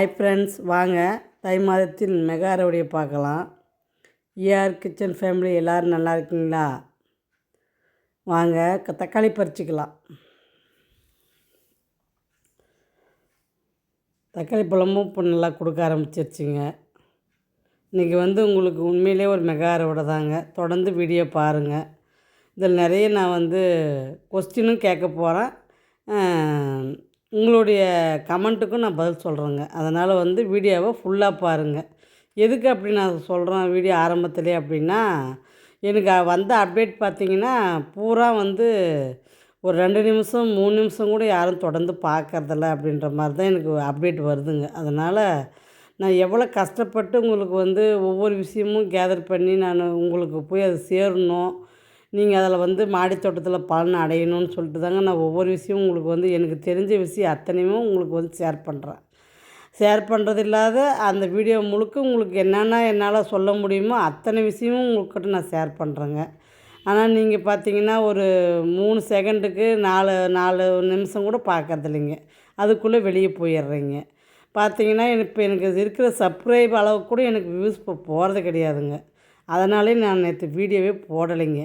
Hi friends வாங்க. தை மாதத்தில் mega அறுவடையை பார்க்கலாம் ஏஆர் கிச்சன் ஃபேமிலி எல்லோரும் நல்லா இருக்கீங்களா? வாங்க க- தக்காளி பறிச்சிக்கலாம். தக்காளி பழமும் இப்போ நல்லா கொடுக்க ஆரம்பிச்சிருச்சுங்க. இன்றைக்கி வந்து உங்களுக்கு உண்மையிலே ஒரு மெகா அறுவடை தாங்க. தொடர்ந்து வீடியோ பாருங்கள் இதில் நிறைய நான் வந்து கொஸ்டினும் கேட்க போகிறேன் உங்களுடைய கமெண்ட்டுக்கும் நான் பதில் சொல்கிறேங்க அதனால் வந்து வீடியோவை ஃபுல்லாக பாருங்கள் எதுக்கு அப்படி நான் சொல்கிறேன் வீடியோ ஆரம்பத்திலே அப்படின்னா எனக்கு வந்த அப்டேட் பார்த்தீங்கன்னா பூரா வந்து ஒரு ரெண்டு நிமிஷம் மூணு நிமிஷம் கூட யாரும் தொடர்ந்து பார்க்கறதில்ல அப்படின்ற மாதிரி தான் எனக்கு அப்டேட் வருதுங்க. அதனால் நான் எவ்வளோ கஷ்டப்பட்டு உங்களுக்கு வந்து ஒவ்வொரு விஷயமும் கேதர் பண்ணி நான் உங்களுக்கு போய் அது சேரணும் நீங்கள் அதில் வந்து மாடித் தோட்டத்தில் பலன் அடையணும்னு சொல்லிட்டு தாங்க நான் ஒவ்வொரு விஷயமும் உங்களுக்கு வந்து எனக்கு தெரிஞ்ச விஷயம் அத்தனையுமே உங்களுக்கு வந்து ஷேர் பண்ணுறேன் ஷேர் பண்ணுறது இல்லாத அந்த வீடியோ முழுக்க உங்களுக்கு என்னென்ன என்னால் சொல்ல முடியுமோ அத்தனை விஷயமும் உங்கள்கிட்ட நான் ஷேர் பண்ணுறேங்க ஆனால் நீங்கள் பார்த்தீங்கன்னா ஒரு மூணு செகண்டுக்கு நாலு நாலு நிமிஷம் கூட பார்க்கறது இல்லைங்க. அதுக்குள்ளே வெளியே போயிடுறீங்க. பார்த்தீங்கன்னா இப்போ எனக்கு இருக்கிற சப்ஸ்கிரைப் அளவுக்கு கூட எனக்கு வியூஸ் இப்போ போகிறது கிடையாதுங்க. அதனாலே நான் நேற்று வீடியோவே போடலைங்க.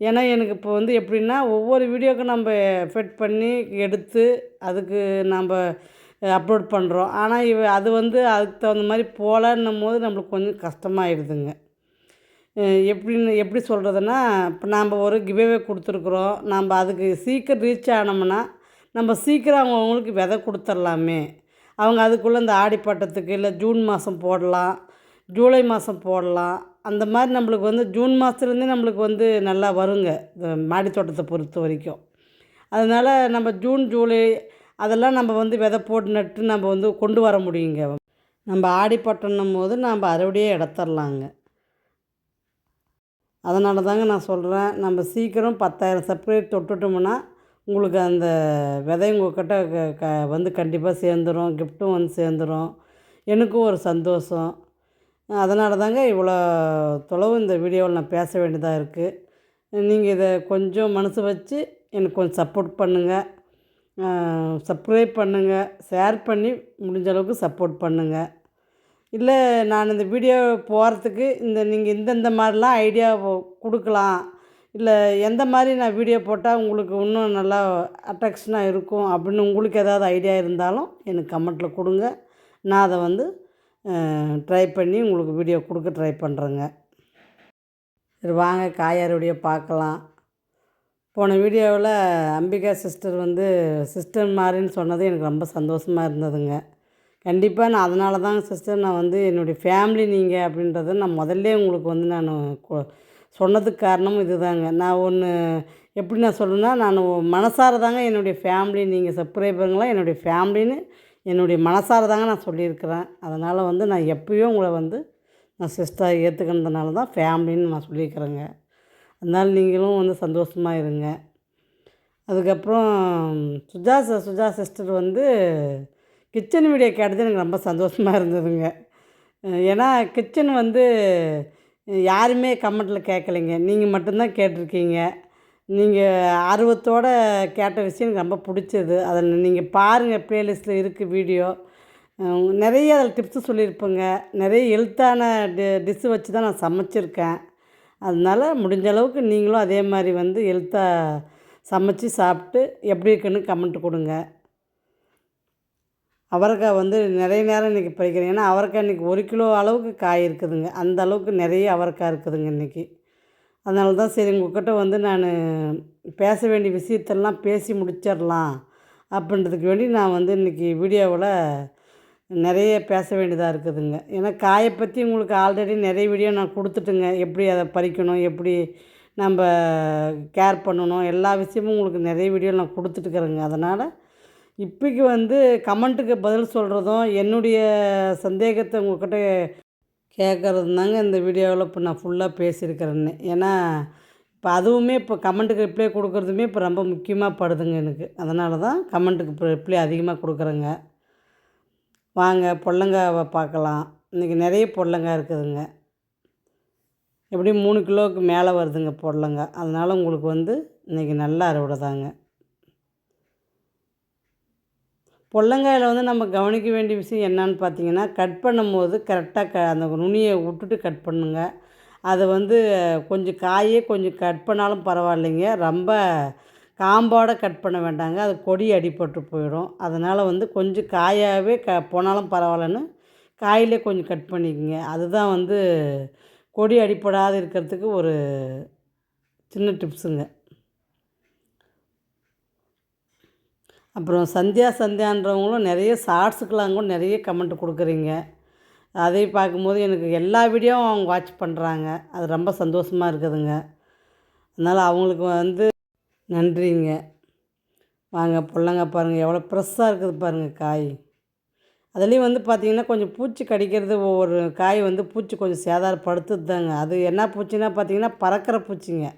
ஏன்னா எனக்கு இப்போ வந்து எப்படின்னா ஒவ்வொரு வீடியோக்கும் நம்ம எஃபெக்ட் பண்ணி எடுத்து அதுக்கு நம்ம அப்லோட் பண்ணுறோம் ஆனால் இவ அது வந்து அதுக்கு தகுந்த மாதிரி போகலன்னும் போது நம்மளுக்கு கொஞ்சம் கஷ்டமாயிடுதுங்க. எப்படின்னு எப்படி சொல்கிறதுன்னா இப்போ நாம் ஒரு கிவேவே கொடுத்துருக்குறோம். நம்ம அதுக்கு சீக்கிரம் ரீச் ஆனோம்னா நம்ம சீக்கிரம் அவங்கவுங்களுக்கு விதை கொடுத்துர்லாமே. அவங்க அதுக்குள்ளே இந்த ஆடிப்பட்டத்துக்கு இல்லை ஜூன் மாதம் போடலாம் ஜூலை மாதம் போடலாம் அந்த மாதிரி நம்மளுக்கு வந்து ஜூன் மாதத்துலேருந்தே நம்மளுக்கு வந்து நல்லா வருங்க இந்த மாடி தோட்டத்தை பொறுத்த வரைக்கும். அதனால் நம்ம ஜூன் ஜூலை அதெல்லாம் நம்ம வந்து விதை போட்டு நட்டு நம்ம வந்து கொண்டு வர முடியுங்க. நம்ம ஆடிப்பட்டணும் போது நம்ம அறுவடையே எடுத்துடலாங்க அதனால தாங்க நான் சொல்கிறேன் நம்ம சீக்கிரம் பத்தாயிரம் செப்பரேட் தொட்டுட்டோம்னா உங்களுக்கு அந்த விதை உங்கள்கிட்ட க க வந்து கண்டிப்பாக சேர்ந்துடும் கிஃப்ட்டும் வந்து சேர்ந்துடும் எனக்கும் ஒரு சந்தோஷம். அதனால தாங்க இவ்வளோ தொலைவு இந்த வீடியோவில் நான் பேச வேண்டியதாக இருக்குது. நீங்கள் இதை கொஞ்சம் மனசு வச்சு எனக்கு கொஞ்சம் சப்போர்ட் பண்ணுங்கள் சப்ஸ்கிரைப் பண்ணுங்கள் ஷேர் பண்ணி முடிஞ்ச அளவுக்கு சப்போர்ட் பண்ணுங்கள் இல்லை நான் இந்த வீடியோ போகிறதுக்கு இந்த நீங்கள் இந்தந்த மாதிரிலாம் ஐடியா கொடுக்கலாம். இல்லை எந்த மாதிரி நான் வீடியோ போட்டால் உங்களுக்கு இன்னும் நல்லா அட்ராக்ஷனாக இருக்கும் அப்படின்னு உங்களுக்கு ஏதாவது ஐடியா இருந்தாலும் எனக்கு கமெண்ட்டில் கொடுங்க. நான் அதை வந்து ட்ரை பண்ணி உங்களுக்கு வீடியோ கொடுக்க ட்ரை பண்ணுறேங்க. சரி வாங்க காயாருடைய பார்க்கலாம். போன வீடியோவில் அம்பிகா சிஸ்டர் வந்து சிஸ்டர் மாதிரின்னு சொன்னது எனக்கு ரொம்ப சந்தோஷமாக இருந்ததுங்க. கண்டிப்பாக நான் அதனால தாங்க சிஸ்டர் நான் வந்து என்னுடைய ஃபேமிலி நீங்கள் அப்படின்றத நான் முதல்ல உங்களுக்கு வந்து நான் கொ- சொன்னதுக்கு காரணமும் இதுதாங்க. நான் ஒன்று எப்படி நான் சொல்லணுன்னா நான் மனசார தாங்க என்னுடைய ஃபேமிலி நீங்கள் சப்ஸ்கிரைபருங்களாம் என்னுடைய ஃபேமிலின்னு என்னுடைய மனசார தாங்க நான் சொல்லியிருக்கிறேன். அதனால் வந்து நான் எப்பயும் உங்களை வந்து நான் சிஸ்டர் ஏற்றுக்கினதுனால தான் ஃபேமிலின்னு நான் சொல்லியிருக்கிறேங்க. அதனால் நீங்களும் வந்து சந்தோஷமாக இருங்க. அதுக்கப்புறம் சுஜா ச- சுஜா சிஸ்டர் வந்து கிச்சன் வீடியோ கேட்டது எனக்கு ரொம்ப சந்தோஷமாக இருந்ததுங்க. ஏன்னா கிச்சன் வந்து யாருமே கமெண்ட்டில் கேட்கலைங்க. நீங்கள் மட்டும்தான் கேட்டிருக்கீங்க. நீங்கள் ஆர்வத்தோடு கேட்ட விஷயம் எனக்கு ரொம்ப பிடிச்சது. அதில் நீங்கள் பாருங்கள் ப்ளேலிஸ்ட்டில் இருக்குது வீடியோ நிறைய அதில் டிப்ஸு சொல்லியிருப்பேங்க. நிறைய எழுத்தான டி டிஷ்ஷு வச்சு தான் நான் சமைச்சிருக்கேன். அதனால் முடிஞ்ச அளவுக்கு நீங்களும் அதே மாதிரி வந்து எழுத்தாக சமைச்சு சாப்பிட்டு எப்படி இருக்குன்னு கமெண்ட் கொடுங்க. அவரைக்காய் வந்து நிறைய நேரம் இன்றைக்கி பறிக்கிறேன். ஏன்னா அவரைக்காய் இன்றைக்கி ஒரு கிலோ அளவுக்கு காய் இருக்குதுங்க. அந்த அளவுக்கு நிறைய அவரைக்காய் இருக்குதுங்க இன்றைக்கி அதனால தான் சரி உங்ககிட்ட வந்து நான் பேச வேண்டிய விஷயத்தெல்லாம் பேசி முடிச்சிடலாம் அப்படின்றதுக்கு வேண்டி நான் வந்து இன்றைக்கி வீடியோவில் நிறைய பேச வேண்டியதாக இருக்குதுங்க. ஏன்னா காயை பற்றி உங்களுக்கு ஆல்ரெடி நிறைய வீடியோ நான் கொடுத்துட்டுங்க. எப்படி அதை பறிக்கணும் எப்படி நம்ம கேர் பண்ணணும் எல்லா விஷயமும் உங்களுக்கு நிறைய வீடியோ நான் கொடுத்துட்டுக்கிறேங்க அதனால் இப்போக்கி வந்து கமெண்ட்டுக்கு பதில் சொல்கிறதும் என்னுடைய சந்தேகத்தை உங்கள்கிட்ட கேட்குறது தாங்க இந்த வீடியோவில் இப்போ நான் ஃபுல்லாக பேசியிருக்கிறேன்னு. ஏன்னா இப்போ அதுவுமே இப்போ கமெண்ட்டுக்கு ரிப்ளை கொடுக்குறதுமே இப்போ ரொம்ப முக்கியமாக படுதுங்க எனக்கு. அதனால தான் கமெண்ட்டுக்கு இப்போ ரிப்ளை அதிகமாக கொடுக்குறேங்க. வாங்க பொடலங்காவை பார்க்கலாம். இன்றைக்கி நிறைய பொடலங்காய் இருக்குதுங்க. எப்படியும் மூணு கிலோவுக்கு மேலே வருதுங்க பொடலங்காய் அதனால் உங்களுக்கு வந்து இன்றைக்கி நல்ல அறுவடை தாங்க பொல்லங்காயில் வந்து நம்ம கவனிக்க வேண்டிய விஷயம் என்னன்னு பார்த்தீங்கன்னா கட் பண்ணும்போது கரெக்டாக க அந்த நுனியை விட்டுட்டு கட் பண்ணுங்க. அதை வந்து கொஞ்சம் காயே கொஞ்சம் கட் பண்ணாலும் பரவாயில்லைங்க. ரொம்ப காம்போட கட் பண்ண வேண்டாங்க. அது கொடி அடிபட்டு போயிடும். அதனால் வந்து கொஞ்சம் காயாகவே க போனாலும் பரவாயில்லன்னு காயிலே கொஞ்சம் கட் பண்ணிக்கோங்க. அதுதான் வந்து கொடி அடிப்படாது இருக்கிறதுக்கு ஒரு சின்ன டிப்ஸுங்க அப்புறம் சந்தியா சந்தியான்றவங்களும் நிறைய ஷார்ட்ஸுக்கெலாம் கூட நிறைய கமெண்ட் கொடுக்குறீங்க. அதை பார்க்கும்போது எனக்கு எல்லா வீடியோவும் அவங்க வாட்ச் பண்ணுறாங்க. அது ரொம்ப சந்தோஷமாக இருக்குதுங்க. அதனால் அவங்களுக்கு வந்து நன்றிங்க. வாங்க புள்ளங்க பாருங்கள் எவ்வளோ ஃப்ரெஷ்ஷாக இருக்குது பாருங்கள் காய். அதுலேயும் வந்து பார்த்திங்கன்னா கொஞ்சம் பூச்சி கடிக்கிறது ஒவ்வொரு காய் வந்து பூச்சி கொஞ்சம் சேதாரப்படுத்துது தாங்க அது என்ன பூச்சின்னா பார்த்திங்கன்னா பறக்கிற பூச்சிங்க.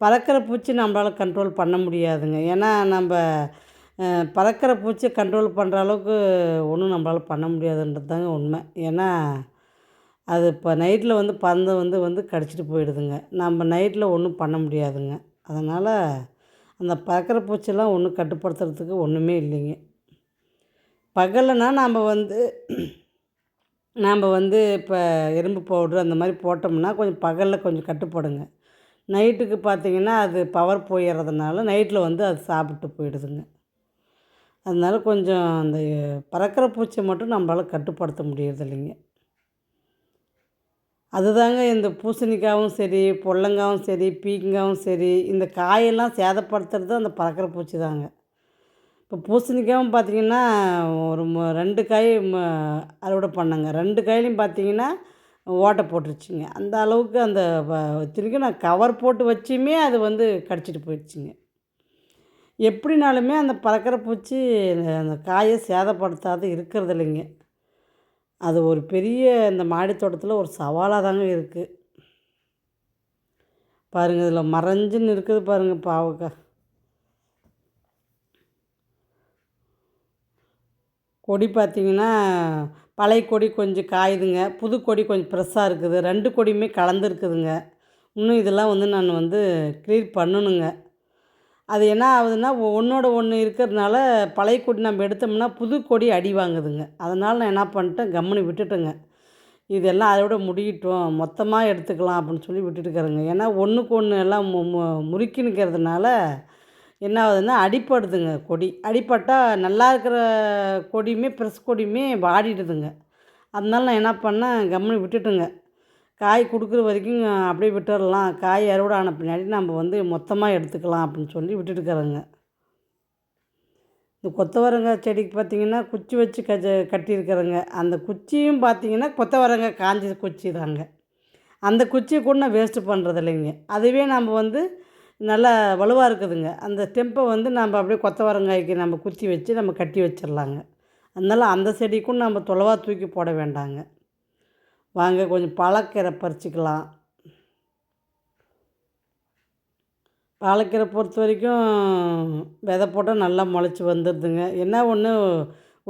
பறக்கிற பூச்சி நம்மளால் கண்ட்ரோல் பண்ண முடியாதுங்க. ஏன்னா நம்ம பறக்கிற பூச்சியை கண்ட்ரோல் பண்ணுற அளவுக்கு ஒன்றும் நம்மளால் பண்ண முடியாதுன்றது தாங்க உண்மை. ஏன்னா அது இப்போ நைட்டில் வந்து பறந்து வந்து வந்து கடிச்சிட்டு போயிடுதுங்க. நம்ம நைட்டில் ஒன்றும் பண்ண முடியாதுங்க. அதனால் அந்த பறக்கிற பூச்சியெல்லாம் ஒன்றும் கட்டுப்படுத்துறதுக்கு ஒன்றுமே இல்லைங்க. பகல்லைனா நாம் வந்து நாம் வந்து இப்போ எறும்பு பவுட்ரு அந்த மாதிரி போட்டோம்னா கொஞ்சம் பகலில் கொஞ்சம் கட்டுப்படுங்க. நைட்டுக்கு பார்த்தீங்கன்னா அது பவர் போயிடுறதுனால நைட்டில் வந்து அது சாப்பிட்டு போயிடுதுங்க. அதனால கொஞ்சம் அந்த பறக்கிற பூச்சியை மட்டும் நம்மளால் கட்டுப்படுத்த முடியறதில்லைங்க. அதுதாங்க இந்த பூசணிக்காவும் சரி பொல்லங்காவும் சரி பீங்காவும் சரி இந்த காயெல்லாம் சேதப்படுத்துறது அந்த பறக்கிற பூச்சி தாங்க. இப்போ பூசணிக்காவும் பார்த்தீங்கன்னா ஒரு ம- ரெண்டு காய் ம- அறுவடை பண்ணேங்க. ரெண்டு காயிலையும் பார்த்தீங்கன்னா ஓட்டை போட்டுருச்சுங்க. அந்த அளவுக்கு அந்த வ- இத்தனைக்கும் நான் கவர் போட்டு வச்சுமே அது வந்து கடிச்சிட்டு போயிடுச்சுங்க. எப்படினாலுமே அந்த பறக்கிற பூச்சி அந்த காயை சேதப்படுத்தாத இருக்கிறது இல்லைங்க அது ஒரு பெரிய இந்த மாடி தோட்டத்தில் ஒரு சவாலாக தாங்க இருக்குது பாருங்கள் இதில் மறைஞ்சுன்னு இருக்குது பாருங்கள் பாவக்காய் கொடி பார்த்தீங்கன்னா பழைய கொடி கொஞ்சம் காயுதுங்க. புது கொடி கொஞ்சம் ஃப்ரெஷ்ஷாக இருக்குது. ரெண்டு கொடியுமே கலந்துருக்குதுங்க இன்னும் இதெல்லாம் வந்து நான் வந்து க்ளீர் பண்ணணுங்க. அது என்ன ஆகுதுன்னா ஒன்றோட ஒன்று இருக்கிறதுனால பழைய கொடி நம்ம எடுத்தோம்னா புது கொடி அடி வாங்குதுங்க. அதனால் நான் என்ன பண்ணிட்டேன் கம்முனு விட்டுட்டேங்க. இதெல்லாம் அதோட முடியட்டும் மொத்தமாக எடுத்துக்கலாம் அப்படின்னு சொல்லி விட்டுட்டுக்கிறேங்க ஏன்னா ஒன்றுக்கு ஒன்று எல்லாம் மு மு- முறுக்கி நிற்கிறதுனால என்ன ஆகுதுன்னா அடிப்படுதுங்க கொடி. அடிப்பட்டால் நல்லா இருக்கிற கொடியுமே ஃப்ரெஷ் கொடியுமே வாடிடுதுங்க. அதனால நான் என்ன பண்ணேன் கம்முனு விட்டுட்டுங்க. காய் கொடுக்குற வரைக்கும் அப்படியே விட்டுறலாம். காய் அறுவடை ஆன பின்னாடி நம்ம வந்து மொத்தமாக எடுத்துக்கலாம் அப்படின்னு சொல்லி விட்டுட்டுக்கிறேங்க இந்த கொத்தவரங்காய் செடிக்கு பார்த்தீங்கன்னா குச்சி வச்சு கஜ கட்டியிருக்கிறேங்க. அந்த குச்சியும் பார்த்திங்கன்னா கொத்தவரங்காய் காஞ்ச குச்சி தாங்க. அந்த குச்சியை கூட நான் வேஸ்ட்டு பண்ணுறது இல்லைங்க. அதுவே நம்ம வந்து நல்லா வலுவாக இருக்குதுங்க. அந்த ஸ்டெம்பை வந்து நம்ம அப்படியே கொத்தவரங்காய்க்கு நம்ம குத்தி வச்சு நம்ம கட்டி வச்சிடலாங்க. அதனால் அந்த செடிக்கும் நம்ம தொலைவாக தூக்கி போட வேண்டாங்க. வாங்க கொஞ்சம் பழக்கீரை பறிச்சுக்கலாம். பாலக்கீரை பொறுத்த வரைக்கும் விதை போட்டால் நல்லா முளைச்சி வந்துடுதுங்க. என்ன ஒன்று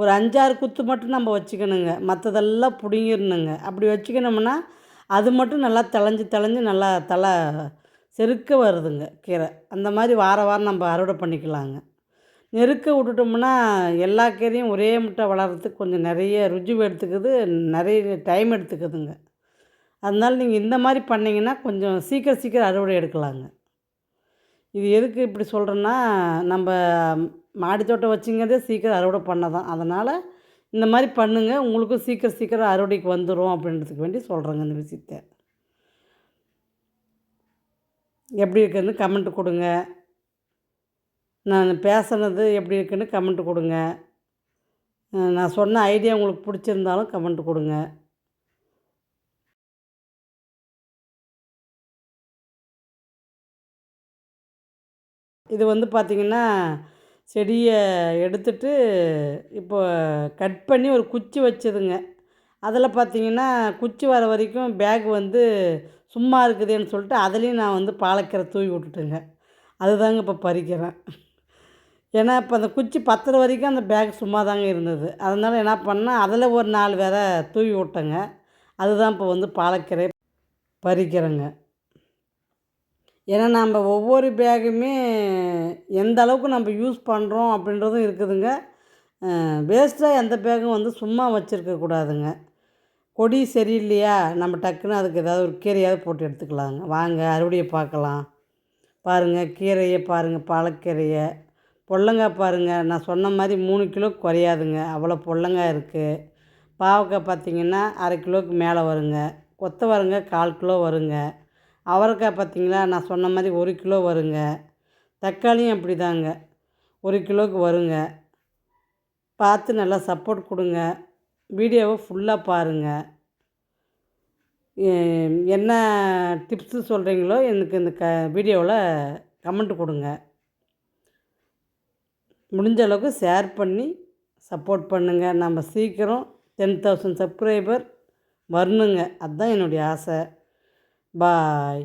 ஒரு அஞ்சாறு குத்து மட்டும் நம்ம வச்சுக்கணுங்க. மற்றதெல்லாம் பிடுங்கிடணுங்க. அப்படி வச்சுக்கணும்னா அது மட்டும் நல்லா தெளஞ்சு தெளஞ்சு நல்லா தலை செருக்க வருதுங்க கீரை. அந்த மாதிரி வார வாரம் நம்ம அறுவடை பண்ணிக்கலாங்க. நெருக்க விட்டுட்டோம்னா எல்லா கீரையும் ஒரே முட்டை வளர்கிறதுக்கு கொஞ்சம் நிறைய ருஜுவு எடுத்துக்குது நிறைய டைம் எடுத்துக்குதுங்க. அதனால நீங்கள் இந்த மாதிரி பண்ணிங்கன்னா கொஞ்சம் சீக்கிரம் சீக்கிரம் அறுவடை எடுக்கலாங்க. இது எதுக்கு இப்படி சொல்கிறேன்னா நம்ம மாடி தோட்டம் வச்சுங்கிறதே சீக்கிரம் அறுவடை பண்ண தான் அதனால் இந்த மாதிரி பண்ணுங்கள் உங்களுக்கும் சீக்கிரம் சீக்கிரம் அறுவடைக்கு வந்துடும் அப்படின்றதுக்கு வேண்டி சொல்கிறேங்க இந்த விஷயத்தை. எப்படி இருக்குதுன்னு கமெண்ட் கொடுங்க. நான் பேசுனது எப்படி இருக்குன்னு கமெண்ட் கொடுங்க. நான் சொன்ன ஐடியா உங்களுக்கு பிடிச்சிருந்தாலும் கமெண்ட் கொடுங்க. இது வந்து பார்த்திங்கன்னா செடியை எடுத்துட்டு இப்போ கட் பண்ணி ஒரு குச்சி வச்சதுங்க. அதில் பார்த்தீங்கன்னா குச்சி வர வரைக்கும் பேக் வந்து சும்மா இருக்குதுன்னு சொல்லிட்டு அதுலேயும் நான் வந்து பாலக்கீரை தூவி விட்டுட்டேங்க. அதுதாங்க இப்போ பறிக்கிறேன். ஏன்னா இப்போ அந்த குச்சி பத்துற வரைக்கும் அந்த பேக் சும்மா தாங்க இருந்தது. அதனால் என்ன பண்ணேன் அதில் ஒரு நாலு வேற தூவி விட்டேங்க. அதுதான் இப்போ வந்து பாலக்கீரை பறிக்கிறேங்க. ஏன்னா நம்ம ஒவ்வொரு பேகுமே எந்த அளவுக்கு நம்ம யூஸ் பண்ணுறோம் அப்படின்றதும் இருக்குதுங்க. வேஸ்ட்டாக எந்த பேக்கும் வந்து சும்மா வச்சுருக்கக்கூடாதுங்க கொடி சரியில்லையா? நம்ம டக்குன்னு அதுக்கு ஏதாவது ஒரு கீரையாவது போட்டு எடுத்துக்கலாங்க. வாங்க அறுவடையை பார்க்கலாம். பாருங்கள் கீரையை பாருங்கள் பாலக்கீரையை. பொடலங்காய் பாருங்கள் நான் சொன்ன மாதிரி மூணு கிலோ குறையாதுங்க. அவ்வளோ பொடலங்காய் இருக்குது பாவக்காய் பார்த்திங்கன்னா அரை கிலோவுக்கு மேலே வருங்க. கொத்தவரங்காய் கால் கிலோ வருங்க. அவரைக்காய் பார்த்திங்களா நான் சொன்ன மாதிரி ஒரு கிலோ வருங்க. தக்காளியும் அப்படி தாங்க ஒரு கிலோவுக்கு வருங்க. பார்த்து நல்லா சப்போர்ட் கொடுங்க. வீடியோவை ஃபுல்லாக பாருங்கள் என்ன டிப்ஸு சொல்கிறீங்களோ எனக்கு இந்த க வீடியோவில் கமெண்ட் கொடுங்க. முடிஞ்ச அளவுக்கு ஷேர் பண்ணி சப்போர்ட் பண்ணுங்கள் நம்ம சீக்கிரம் டென் தௌசண்ட் சப்ஸ்கிரைபர் வரணுங்க. அதுதான் என்னுடைய ஆசை. பாய்